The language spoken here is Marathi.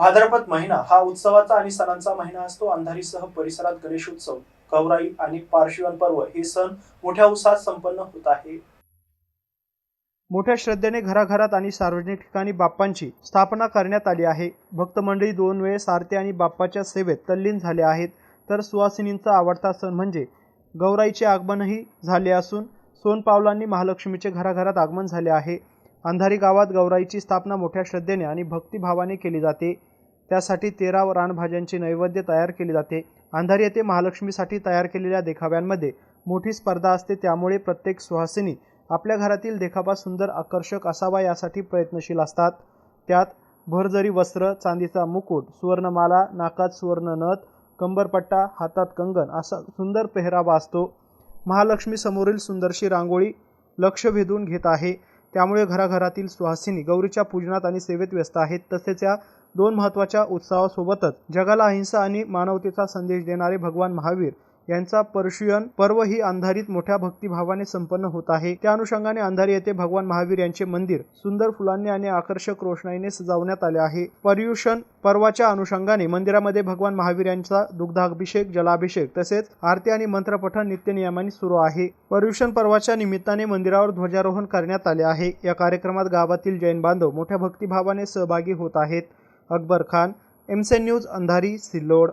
भाद्रपद महिना हा उत्सवाचा आणि सणांचा महिना असतो. अंधारीसह परिसरात गणेश उत्सव गौराई आणि पार्शिवन पर्व हे सण मोठ्या उत्साहात संपन्न होत आहे. मोठ्या श्रद्धेने घराघरात आणि सार्वजनिक ठिकाणी बाप्पांची स्थापना करण्यात आली आहे. भक्त मंडळी दोन वेळेस आरती आणि बाप्पाच्या सेवेत तल्लीन झाले आहेत. तर सुवासिनींचा आवडता सण म्हणजे गौराईचे आगमनही झाले असून सोनपावलांनी महालक्ष्मीचे घराघरात आगमन झाले आहे. अंधारी गावात गौराईची स्थापना मोठ्या श्रद्धेने आणि भक्तिभावाने केली जाते. त्यासाठी तेरा रानभाज्यांचे नैवेद्य तयार केले जाते. अंधारी येथे महालक्ष्मीसाठी तयार केलेल्या देखाव्यांमध्ये मोठी स्पर्धा असते त्यामुळे प्रत्येक सुहासिनी आपल्या घरातील देखावा सुंदर आकर्षक असावा यासाठी प्रयत्नशील असतात. त्यात भरजरी वस्त्र चांदीचा मुकुट सुवर्णमाला नाकात सुवर्ण नथ कंबरपट्टा हातात कंगन असा सुंदर पेहरावा असतो. महालक्ष्मी समोरील सुंदरशी रांगोळी लक्ष वेधून घेत आहे. त्यामुळे घराघरातील सुहासिनी गौरीच्या पूजनात आणि सेवेत व्यस्त आहेत. तसेच या दोन महत्त्वाच्या उत्सवासोबतच जगाला अहिंसा आणि मानवतेचा संदेश देणारे भगवान महावीर यांचा परशुयन पर्व ही अंधारीत मोठ्या भक्तिभावाने संपन्न होत आहे. त्या अनुषंगाने अंधारी येथे भगवान महावीर यांचे मंदिर सुंदर फुलांनी आणि आकर्षक रोषणाईने सजवण्यात आले आहे. पर्युषण पर्वाच्या अनुषंगाने मंदिरामध्ये भगवान महावीर यांचा दुग्धाभिषेक जलाभिषेक तसेच आरती आणि मंत्रपठण नित्यनियमाने सुरू आहे. पर्युषण पर्वाच्या निमित्ताने मंदिरावर ध्वजारोहण करण्यात आले आहे. या कार्यक्रमात गावातील जैन बांधव मोठ्या भक्तिभावाने सहभागी होत आहेत. अकबर खान एमसेन न्यूज अंधारी सिल्लोड.